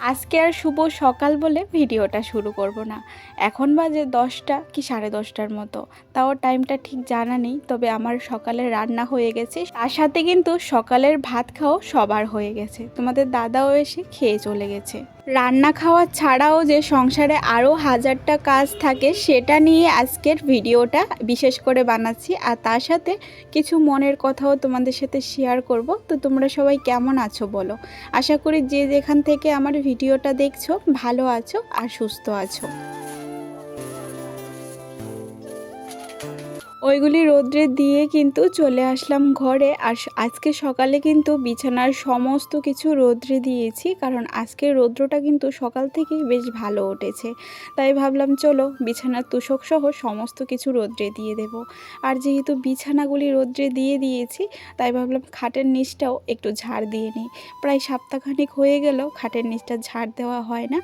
আজকে আর শুভ সকাল বলে ভিডিওটা শুরু করব না। এখন বাজে দশটা কি সাড়ে দশটার মতো। তাও টাইমটা ঠিক জানা নেই, তবে আমার সকালে রান্না হয়ে গেছে। তার সাথে কিন্তু সকালের ভাত খাওয়া সবার হয়ে গেছে। তোমাদের দাদাও এসে খেয়ে চলে গেছে। রান্না খাওয়া ছাড়াও যে সংসারে আরও হাজারটা কাজ থাকে, সেটা নিয়ে আজকের ভিডিওটা বিশেষ করে বানাচ্ছি। আর তার সাথে কিছু মনের কথাও তোমাদের সাথে শেয়ার করব। তো তোমরা সবাই কেমন আছো বলো? আশা করি যে যেখান থেকে আমার ভিডিওটা দেখছ ভালো আছো আর সুস্থ আছো। ওইগুলি রোদ্রে দিয়ে কিন্তু চলে আসলাম ঘরে। আর আজকে সকালে কিন্তু বিছানার সমস্ত কিছু রোদ্রে দিয়েছি, কারণ আজকে রৌদ্রটা কিন্তু সকাল থেকেই বেশ ভালো উঠেছে। তাই ভাবলাম, চলো বিছানার তুষক সহ সমস্ত কিছু রোদ্রে দিয়ে দেব। আর যেহেতু বিছানাগুলি রোদ্রে দিয়ে দিয়েছি, তাই ভাবলাম খাটের নিচটাও একটু ঝাড় দিয়ে নিই। প্রায় সপ্তাহখানিক হয়ে গেল, খাটের নিচটা ঝাড় দেওয়া হয় না।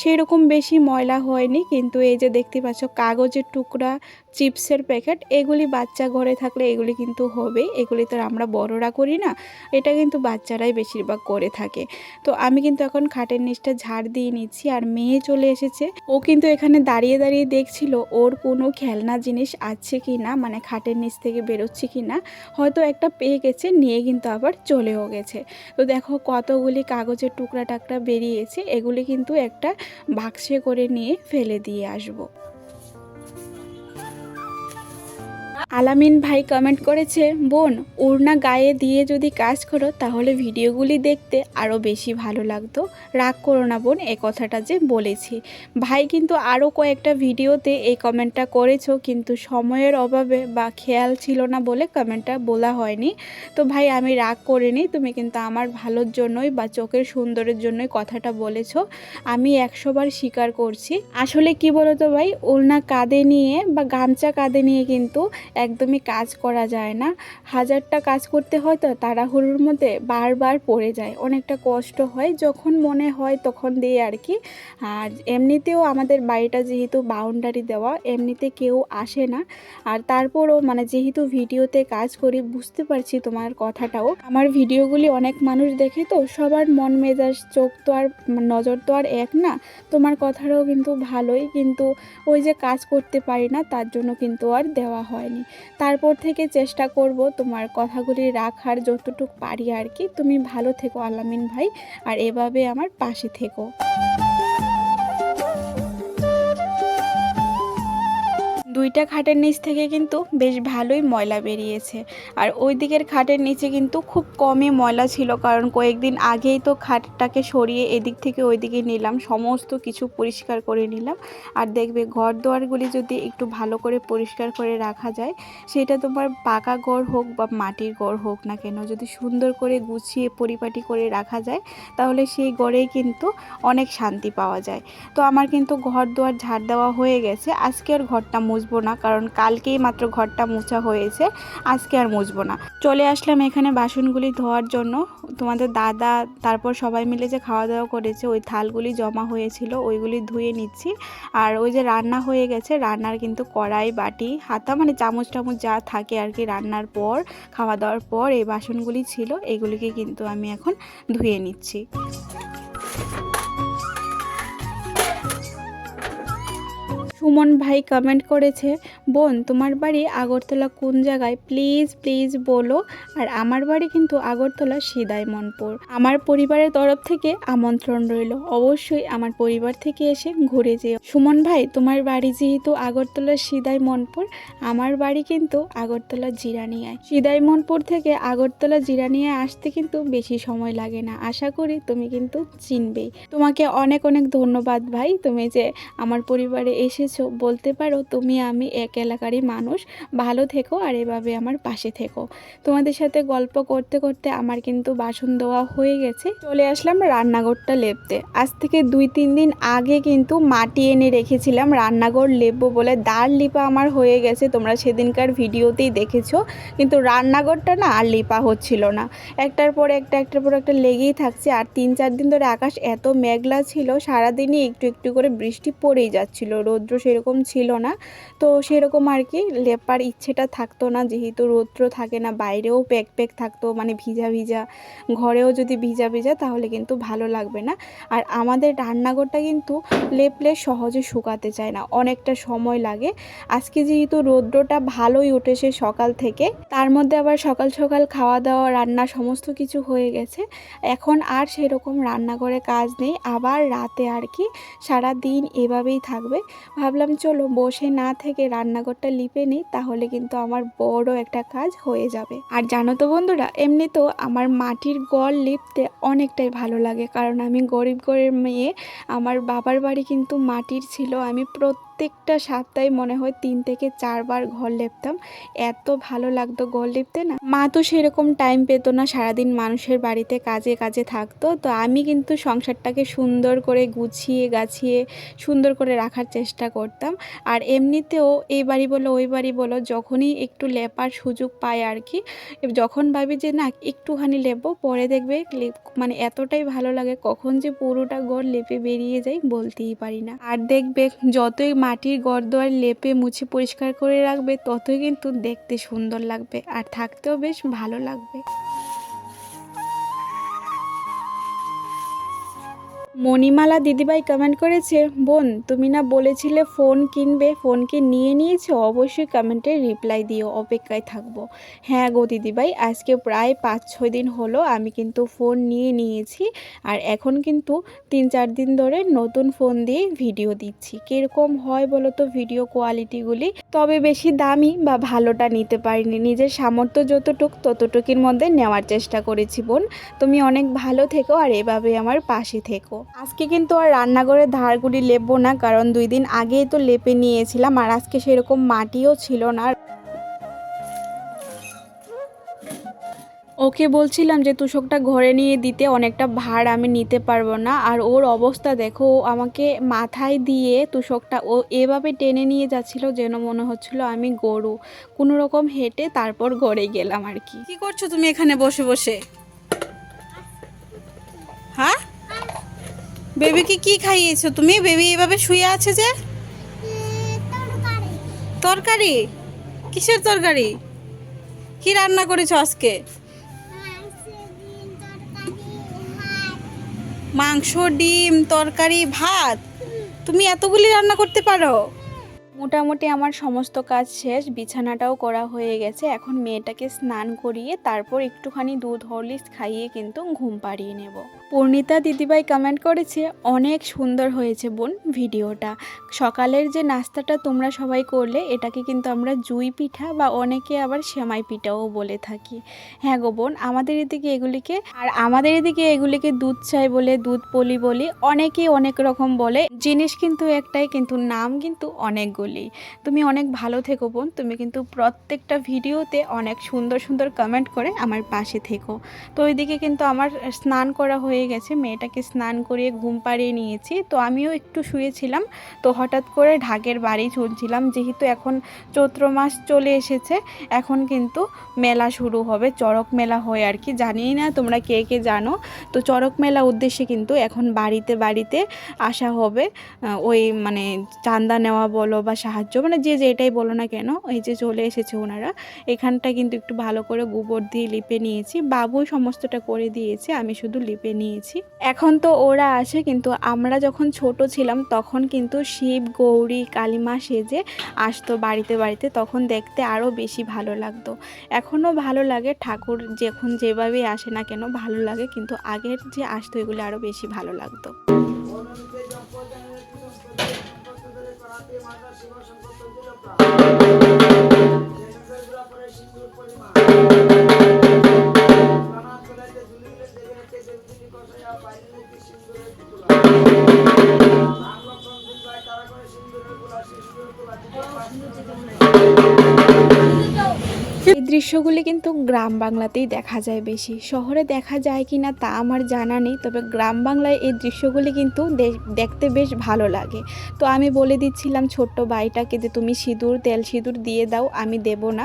সেই রকম বেশি ময়লা হয়নি, কিন্তু এই যে দেখতে পাচ্ছ, কাগজের টুকরা, চিপসের প্যাকেট এগুলি বাচ্চা ঘরে থাকলে এগুলি কিন্তু হবে, এগুলি তো আমরা বড়রা করি না, এটা কিন্তু বাচ্চারাই বেশিরভাগ করে থাকে। তো আমি কিন্তু এখন খাটের নিচটা ঝাড় দিয়ে নিচ্ছি আর মেয়ে চলে এসেছে। ও কিন্তু এখানে দাঁড়িয়ে দাঁড়িয়ে দেখছিল ওর কোনো খেলনা জিনিস আছে কি না মানে খাটের নিচ থেকে বেরোচ্ছে কি না, হয়তো একটা পেয়ে গেছে, নিয়ে কিন্তু আবার চলেও গেছে। তো দেখো কতগুলি কাগজের টুকরা টাকরা বেরিয়েছে, এগুলি কিন্তু একটা বাক্সে করে নিয়ে ফেলে দিয়ে আসব। আলামিন ভাই কমেন্ট করেছে, বোন, উড়না গায়ে দিয়ে যদি কাজ করো, তাহলে ভিডিওগুলি দেখতে আরও বেশি ভালো লাগতো। রাগ করো না বোন এই কথাটা যে বলেছি। ভাই কিন্তু আরও কয়েকটা ভিডিওতে এই কমেন্টটা করেছ, কিন্তু সময়ের অভাবে বা খেয়াল ছিল না বলে কমেন্টটা বলা হয়নি। তো ভাই, আমি রাগ করিনি, তুমি কিন্তু আমার ভালোর জন্যই বা চোখের সুন্দরের জন্যই কথাটা বলেছ। আমি একশোবার স্বীকার করছি। আসলে কি বলো তো ভাই ওড়না কাঁধে নিয়ে বা গামছা কাঁধে নিয়ে কিন্তু একদমই কাজ করা যায় না। হাজারটা কাজ করতে হয় তো তাড়াহুড়োর মধ্যে বারবার পড়ে যায়। অনেকটা কষ্ট হয়, যখন মনে হয় তখন দিয়ে আর কি। আর এমনিতেও আমাদের বাড়িটা যেহেতু বাউন্ডারি দেওয়া, এমনিতে কেউ আসে না। আর তারপরও মানে যেহেতু ভিডিওতে কাজ করি, বুঝতে পারছি তোমার কথাটাও। আমার ভিডিওগুলি অনেক মানুষ দেখে তো সবার মন মেজাজ, চোখ তো আর নজর তো আর এক না। তোমার কথাটাও কিন্তু ভালোই। কিন্তু ওই যে কাজ করতে পারি না, তার জন্য কিন্তু আর দেওয়া হয়নি। তারপর থেকে চেষ্টা করব তোমার কথাগুলি রাখার যতটুকু পারি আর কি। তুমি ভালো থেকো আলামিন ভাই, আর এভাবে আমার পাশে থেকো। দুইটা খাটের নিচ থেকে কিন্তু বেশ ভালোই ময়লা বেরিয়েছে। আর ওই দিকের খাটের নিচে কিন্তু খুব কমই ময়লা ছিল, কারণ কয়েকদিন আগেই তো খাটটাকে সরিয়ে এদিক থেকে ওই দিকে নিলাম, সমস্ত কিছু পরিষ্কার করে নিলাম। আর দেখবে ঘর দুয়ারগুলি যদি একটু ভালো করে পরিষ্কার করে রাখা যায়, সেটা তোমার পাকা ঘর হোক বা মাটির ঘর হোক না কেন, যদি সুন্দর করে গুছিয়ে পরিপাটি করে রাখা যায়, তাহলে সেই গড়েই কিন্তু অনেক শান্তি পাওয়া যায়। তো আমার কিন্তু ঘর দুয়ার ঝাড় দেওয়া হয়ে গেছে, আজকে আর ঘরটা মুছবো না, কারণ কালকেই মাত্র ঘরটা মোছা হয়েছে, আজকে আর মুছবো না। চলে আসলাম এখানে বাসনগুলি ধোয়ার জন্য। তোমাদের দাদা, তারপর সবাই মিলে যে খাওয়া দাওয়া করেছে, ওই থালগুলি জমা হয়েছিল, ওইগুলি ধুয়ে নিচ্ছি। আর ওই যে রান্না হয়ে গেছে, রান্নার কিন্তু কড়াই, বাটি, হাতা মানে চামচ টামচ যা থাকে আর কি রান্নার পর খাওয়া দাওয়ার পর, এই বাসনগুলি ছিল, এগুলিকে কিন্তু আমি এখন ধুয়ে নিচ্ছি। সুমন ভাই কমেন্ট করেছে, বোন, তোমার বাড়ি আগরতলা কোন জায়গায়? প্লিজ প্লিজ বলো। আর আমার বাড়ি কিন্তু আগরতলা সিদাই মনপুর আমার পরিবারের তরফ থেকে আমন্ত্রণ রইল। অবশ্যই আমার পরিবার থেকে এসে ঘুরে যেও। সুমন ভাই, তোমার বাড়ি যেহেতু আগরতলা সিদাই মনপুর আমার বাড়ি কিন্তু আগরতলা জিরানিয়ায়। সিদাই মনপুর থেকে আগরতলা জিরানিয়ায় আসতে কিন্তু বেশি সময় লাগে না। আশা করি তুমি কিন্তু চিনবেই। তোমাকে অনেক অনেক ধন্যবাদ ভাই। তুমি যে আমার পরিবারে এসেছ বলতে পারো তুমি আমি এক এলাকারই মানুষ, ভালো থেকো আর এভাবে আমার পাশে থেকো। তোমাদের সাথে গল্প করতে করতে আমার কিন্তু বাসন দেওয়া হয়ে গেছে। চলে আসলাম রান্নাঘরটা লেপতে। আজ থেকে দুই তিন দিন আগে কিন্তু মাটি এনে রেখেছিলাম রান্নাঘর লেপবো বলে। দাঁড় লিপা আমার হয়ে গেছে, তোমরা সেদিনকার ভিডিওতেই দেখেছ। কিন্তু রান্নাঘরটা না আর লিপা হচ্ছিল না। একটার পর একটা, একটার পর একটা লেগেই থাকছে। আর তিন চার দিন ধরে আকাশ এত মেঘলা ছিল, সারাদিনই একটু একটু করে বৃষ্টি পড়েই যাচ্ছিল। রৌদ্র সেরকম ছিল না। তো সেরকম আর কি লেপার ইচ্ছেটা থাকতো না, যেহেতু রৌদ্র থাকে না, বাইরেও প্যাক প্যাক থাকতো মানে ভিজা ভিজা, ঘরেও যদি ভিজা ভিজা তাহলে কিন্তু ভালো লাগবে না। আর আমাদের রান্নাঘরটা কিন্তু লেপলে সহজে শুকাতে চায় না, অনেকটা সময় লাগে। আজকে যেহেতু রৌদ্রটা ভালোই উঠেছে সকাল থেকে, তার মধ্যে আবার সকাল সকাল খাওয়া দাওয়া, রান্না সমস্ত কিছু হয়ে গেছে। এখন আর সেরকম রান্নাঘরে কাজ নেই, আবার রাতে আর কি সারা দিন এভাবেই থাকবে। ভাবলাম, চলো বসে না থেকে রান্নাঘরটা লিপে নিই, তাহলে কিন্তু আমার বড় একটা কাজ হয়ে যাবে। আর জানো তো বন্ধুরা, এমনি তো আমার মাটির গড় লিপতে অনেকটাই ভালো লাগে, কারণ আমি গরিব গরিব মেয়ে, আমার বাবার বাড়ি কিন্তু মাটির ছিল, আমি প্রত্যেকটা সপ্তাহে মনে হয় তিন থেকে চারবার ঘর লেপতাম। এত ভালো লাগতো ঘর লেপতে না। মা তো সেরকম টাইম পেত না, সারাদিন মানুষের বাড়িতে কাজে কাজে থাকতো। তো আমি কিন্তু সংসারটাকে সুন্দর করে গুছিয়ে, গাছিয়ে, সুন্দর করে রাখার চেষ্টা করতাম। আর এমনিতেও এই বাড়ি বলো, ওই বাড়ি বলো, যখনই একটু লেপার সুযোগ পাই আর কি, যখন ভাবি যে না, একটুখানি লেপবো, পরে দেখবে মানে এতটাই ভালো লাগে, কখন যে পুরোটা গড় লেপে বেরিয়ে যাই বলতেই পারি না। আর দেখবে যতই মাটির গড়দোয়ার লেপে মুছে পরিষ্কার করে রাখবে, ততই কিন্তু দেখতে সুন্দর লাগবে আর থাকতেও বেশ ভালো লাগবে। মণিমালা দিদিভাই কমেন্ট করেছে, বোন, তুমি না বলেছিলে ফোন কিনবে ফোন কি নিয়ে নিয়েছো? অবশ্যই কমেন্টে রিপ্লাই দিও, অপেক্ষায় থাকব। হ্যাঁ গো দিদিভাই, আজকে প্রায় পাঁচ ছয় দিন হলো আমি কিন্তু ফোন নিয়ে নিয়েছি আর এখন কিন্তু তিন চার দিন ধরে নতুন ফোন দিয়ে ভিডিও দিচ্ছি। কীরকম হয় বলো তো ভিডিও কোয়ালিটিগুলি তবে বেশি দামি বা ভালোটা নিতে পারিনি। নিজের সামর্থ্য যতটুক ততটুকির মধ্যে নেওয়ার চেষ্টা করেছি বোন। তুমি অনেক ভালো থেকো আর এভাবে আমার পাশে থেকো। আজকে কিন্তু আর রান্নাঘরের ধারগুলি লেপবো না, কারণ দুই দিন আগেই তো লেপে নিয়েছিলাম আর আজকে সেরকম মাটিও ছিল না। ওকে বলছিলাম যে তুষকটা ঘরে নিয়ে দিতে অনেকটা ভার আমি নিতে পারব না। আর ওর অবস্থা দেখো ও আমাকে মাথায় দিয়ে তুষকটা ও এভাবে টেনে নিয়ে যাচ্ছিল যেন মনে হচ্ছিল আমি গরু। কোনো রকম হেঁটে তারপর ঘরে গেলাম আর কি। কি করছ তুমি এখানে বসে বসে? হ্যাঁ? বেবিকে কি খাইয়েছো তুমি? বেবি এভাবে শুয়ে আছে যে? তরকারি। কিসের তরকারি? কি রান্না করেছ আজকে? মাংস, ডিম, তরকারি, ভাত, তুমি এতগুলি রান্না করতে পারো? মোটামুটি আমার সমস্ত কাজ শেষ, বিছানাটাও করা হয়ে গেছে। এখন মেয়েটাকে স্নান করিয়ে তারপর একটুখানি দুধ, হরলিক্স খাইয়ে কিন্তু ঘুম পাড়িয়ে নেব। পূর্ণিতা দিদিভাই কমেন্ট করেছে, অনেক সুন্দর হয়েছে বোন ভিডিওটা। সকালের যে নাস্তাটা তোমরা সবাই করলে, এটাকে কিন্তু আমরা জুই পিঠা বা অনেকে আবার সেমাই পিঠাও বলে থাকি। হ্যাঁ গো বোন, আমাদের এদিকে এগুলিকে, আর আমাদের এদিকে এগুলিকে দুধ চাই বলে, দুধ পলি বলি অনেকেই অনেক রকম বলে। জিনিস কিন্তু একটাই, কিন্তু নাম কিন্তু অনেকগুলি। তুমি অনেক ভালো থেকো বোন, তুমি কিন্তু প্রত্যেকটা ভিডিওতে অনেক সুন্দর সুন্দর কমেন্ট করে আমার পাশে থেকো। তো ওইদিকে কিন্তু আমার স্নান করা হয়ে গেছে, মেয়েটাকে স্নান করিয়ে ঘুম পাড়িয়ে নিয়েছি। তো আমিও একটু শুয়েছিলাম, তো হঠাৎ করে ঢাকের বাড়ি চলছিলাম, যেহেতু এখন চৈত্র মাস চলে এসেছে, এখন কিন্তু মেলা শুরু হবে, চড়ক মেলা হয় আর কি জানি না তোমরা কে কে জানো। তো চড়ক মেলা উদ্দেশ্যে কিন্তু এখন বাড়িতে বাড়িতে আসা হবে ওই মানে চান্দা নেওয়া বলো বা সাহায্য মানে যে যেটাই বলো না কেন, এই যে চলে এসেছে ওনারা, এখানটা কিন্তু একটু ভালো করে গোবর দিয়ে লিপে নিয়েছি, বাবুই সমস্তটা করে দিয়েছে, আমি শুধু লিপে নিয়েছি। এখন তো ওরা আসে কিন্তু আমরা যখন ছোট ছিলাম তখন কিন্তু শিব, গৌরী, কালিমা সেজে আসতো বাড়িতে বাড়িতে, তখন দেখতে আরও বেশি ভালো লাগতো। এখনও ভালো লাগে, ঠাকুর যখন যেভাবেই আসে না কেন ভালো লাগে, কিন্তু আগের যে আসতো এগুলো আরও বেশি ভালো লাগতো। এই দৃশ্যগুলি কিন্তু গ্রাম বাংলাতেই দেখা যায় বেশি। শহরে দেখা যায় কি না তা আমার জানা নেই, তবে গ্রাম বাংলায় এই দৃশ্যগুলি কিন্তু দেখতে বেশ ভালো লাগে। তো আমি বলে দিচ্ছিলাম ছোট্ট বাড়িটাকে যে, তুমি সিঁদুর, তেল সিঁদুর দিয়ে দাও, আমি দেব না।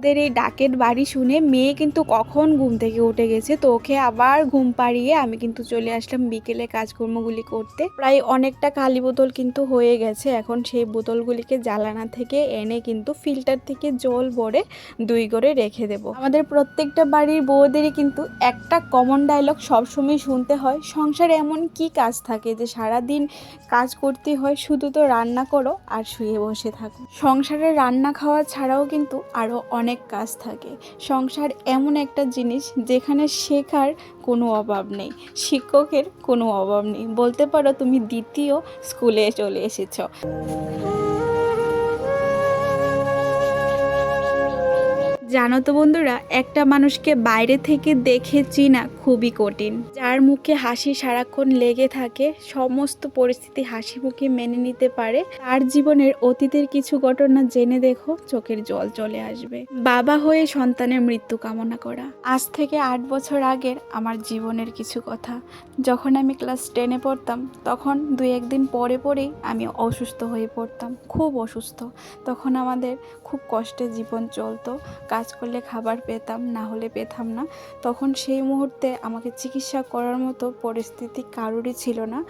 ওদের এই ডাকের বাড়ি শুনে মেয়ে কিন্তু কখন ঘুম থেকে উঠে গেছে, তো ওকে আবার ঘুম পাড়িয়ে আমি কিন্তু চলে আসলাম বিকেলে কাজকর্মগুলি করতে। প্রায় অনেকটা কালি বোতল কিন্তু হয়ে গেছে, এখন সেই বোতলগুলিকে জ্বালানা থেকে এনে কিন্তু ফিল্টার থেকে জল ভরে দুই করে রেখে দেব। আমাদের প্রত্যেকটা বাড়ির বউদেরই কিন্তু একটা কমন ডায়লগ সবসময় শুনতে হয়, সংসারে এমন কি কাজ থাকে যে সারা দিন কাজ করতে হয় শুধু তো রান্না করো আর শুয়ে বসে থাকো। সংসারে রান্না খাওয়া ছাড়াও কিন্তু আরও অনেক কাজ থাকে। সংসার এমন একটা জিনিস যেখানে শেখার কোনো অভাব নেই, শিক্ষকের কোনো অভাব নেই। বলতে পারো তুমি দ্বিতীয় স্কুলে চলে এসেছ। জানো তো বন্ধুরা, একটা মানুষকে বাইরে থেকে দেখে চিনা খুবই কঠিন। যার মুখে হাসি সারাক্ষণ লেগে থাকে, সমস্ত পরিস্থিতি হাসি মুখে মেনে নিতে পারে। তার জীবনের অতীতের কিছু ঘটনা জেনে দেখো, চোখের জল চলে আসবে। বাবা হয়ে সন্তানের মৃত্যু কামনা করা। আজ থেকে আট বছর আগের আমার জীবনের কিছু কথা। যখন আমি ক্লাস টেনে পড়তাম, তখন দুই একদিন পরে পরেই আমি অসুস্থ হয়ে পড়তাম, খুব অসুস্থ। তখন আমাদের খুব কষ্টে জীবন চলতো কাজ করলে খাবার পেতাম, না হলে পেতাম না। তখন সেই মুহূর্তে আমাকে চিকিৎসা করার মতো পরিস্থিতি কারোরই ছিল না।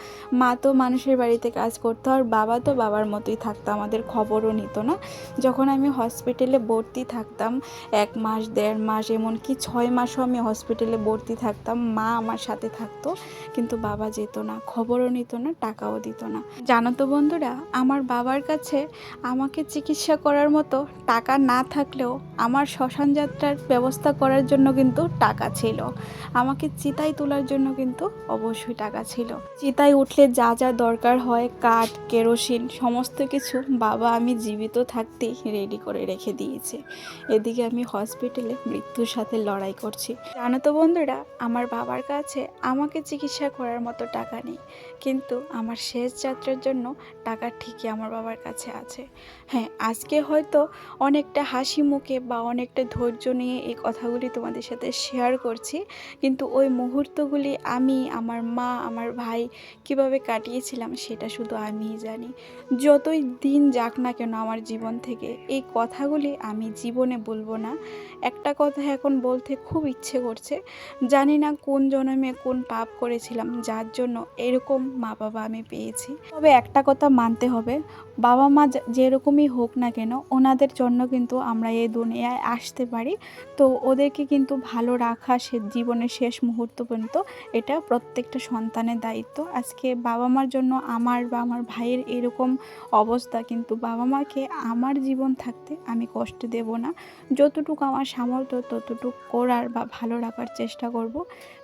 মা তো মানুষের বাড়িতে কাজ করতো আর বাবা তো বাবার মতোই থাকতো, আমাদের খবরও নিত না। যখন আমি হসপিটালে ভর্তি থাকতাম, এক মাস, দেড় মাস, এমনকি ছয় মাসও আমি হসপিটালে ভর্তি থাকতাম, মা আমার সাথে থাকতো। কিন্তু বাবা যেত না, খবরও নিত না, টাকাও দিত না। জানো তো বন্ধুরা, আমার বাবার কাছে আমাকে চিকিৎসা করার মতো টাকা না থাকলেও আমার শ্মশান যাত্রার ব্যবস্থা করার জন্য কিন্তু টাকা ছিল। আমাকে চিতায় তোলার জন্য কিন্তু অবশ্যই টাকা ছিল। চিতায় উঠলে যা যা দরকার হয়, কাঠ, কেরোসিন, সমস্ত কিছু বাবা আমি জীবিত থাকতেই রেডি করে রেখে দিয়েছে। এদিকে আমি হসপিটালে মৃত্যুর সাথে লড়াই করছি। জানো তো বন্ধুরা, আমার বাবার কাছে আমাকে চিকিৎসা করার মতো টাকা নেই। কিন্তু আমার শেষ যাত্রার জন্য টাকা ঠিকই আমার বাবার কাছে আছে। হ্যাঁ আজকে হয়তো অনেকটা হাসি মুখে বা অনেকটা ধৈর্য নিয়ে এই কথাগুলি তোমাদের সাথে শেয়ার করছি। কিন্তু ওই মুহূর্তগুলি আমি, আমার মা, আমার ভাই কীভাবে কাটিয়েছিলাম সেটা শুধু আমিই জানি। যতই দিন যাক না কেন আমার জীবন থেকে, এই কথাগুলি আমি জীবনে বলব না। একটা কথা এখন বলতে খুব ইচ্ছে করছে। জানি না কোন জন্মে কোন পাপ করেছিলাম, যার জন্য এরকম মা বাবা আমি পেয়েছি। তবে একটা কথা মানতে হবে বাবা মা যেরকমই হোক না কেন, ওনাদের জন্য কিন্তু আমরা এই দুনিয়ায় আসতে পারি। তো ওদেরকে কিন্তু ভালো রাখা সে জীবনের শেষ মুহূর্ত পর্যন্ত এটা প্রত্যেকটা সন্তানের দায়িত্ব। আজকে বাবা মার জন্য আমার বা আমার ভাইয়ের এরকম অবস্থা কিন্তু বাবা মাকে আমার জীবন থাকতে আমি কষ্ট দেব না। যতটুকু আমার সামর্থ্য ততটুকু করার বা ভালো রাখার চেষ্টা করব।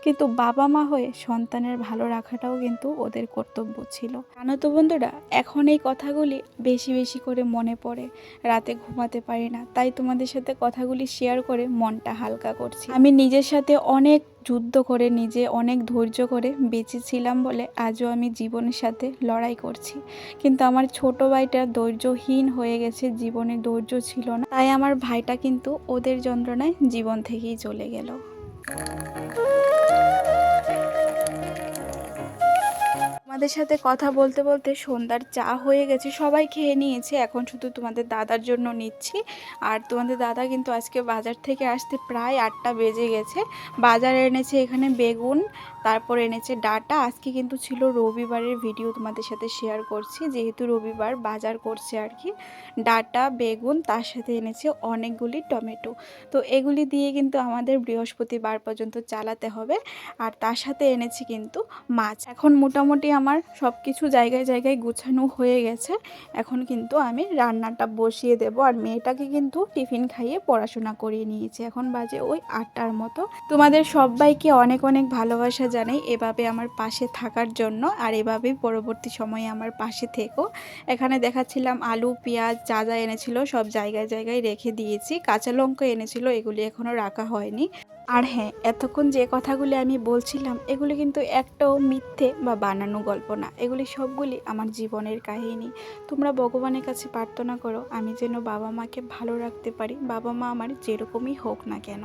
কিন্তু বাবা মা হয়ে সন্তানের ভালো রাখাটাও কিন্তু ওদের কর্তব্য ছিল। জানো তো বন্ধুরা, এখন এই কথাগুলি বেশি বেশি করে মনে পড়ে। রাতে ঘুমাতে পারি না। তাই তোমাদের সাথে কথাগুলি শেয়ার করে মনটা হালকা করছি। আমি নিজের সাথে অনেক যুদ্ধ করে, নিজে অনেক ধৈর্য করে বেঁচেছিলাম বলে আজও আমি জীবনের সাথে লড়াই করছি। কিন্তু আমার ছোট ভাইটা ধৈর্যহীন হয়ে গেছে, জীবনে ধৈর্য ছিল না। তাই আমার ভাইটা কিন্তু ওদের যন্ত্রণায় জীবন থেকেই চলে গেল। তোমাদের সাথে কথা বলতে বলতে সন্ধ্যার চা হয়ে গেছে, সবাই খেয়ে নিয়েছে। এখন শুধু তোমাদের দাদার জন্য নিচ্ছি। আর তোমাদের দাদা কিন্তু আজকে বাজার থেকে আসতে প্রায় আটটা বেজে গেছে। বাজার এনেছে এখানে বেগুন তারপর এনেছে ডাটা। আজকে কিন্তু ছিল রবিবারের ভিডিও তোমাদের সাথে শেয়ার করছি। যেহেতু রবিবার বাজার করছে আর কি, ডাটা, বেগুন, তার সাথে এনেছে অনেকগুলি টমেটো। তো এগুলি দিয়ে কিন্তু আমাদের বৃহস্পতিবার পর্যন্ত চালাতে হবে। আর তার সাথে এনেছি কিন্তু মাছ। এখন মোটামুটি আমার সব কিছু জায়গায় জায়গায় গুছানো হয়ে গেছে। এখন কিন্তু আমি রান্নাটা বসিয়ে দেব। আর মেয়েটাকে কিন্তু টিফিন খাইয়ে পড়াশোনা করিয়ে নিয়েছি। এখন বাজে ওই আটটার মতো। তোমাদের সবাইকে অনেক অনেক ভালোবাসা জানাই, এভাবে আমার পাশে থাকার জন্য আর এভাবেই পরবর্তী সময়ে আমার পাশে থেকো। এখানে দেখাচ্ছিলাম আলু, পেঁয়াজ, যা যা এনেছিল সব জায়গায় জায়গায় রেখে দিয়েছি। কাঁচা লঙ্কা এনেছিল, এগুলি এখনও রাখা হয়নি। আর হ্যাঁ এতক্ষণ যে কথাগুলি আমি বলছিলাম, এগুলি কিন্তু একটাও মিথ্যে বা বানানো গল্প না। এগুলি সবগুলি আমার জীবনের কাহিনী। তোমরা ভগবানের কাছে প্রার্থনা করো, আমি যেন বাবা মাকে ভালো রাখতে পারি। বাবা মা আমার যেরকমই হোক না কেন।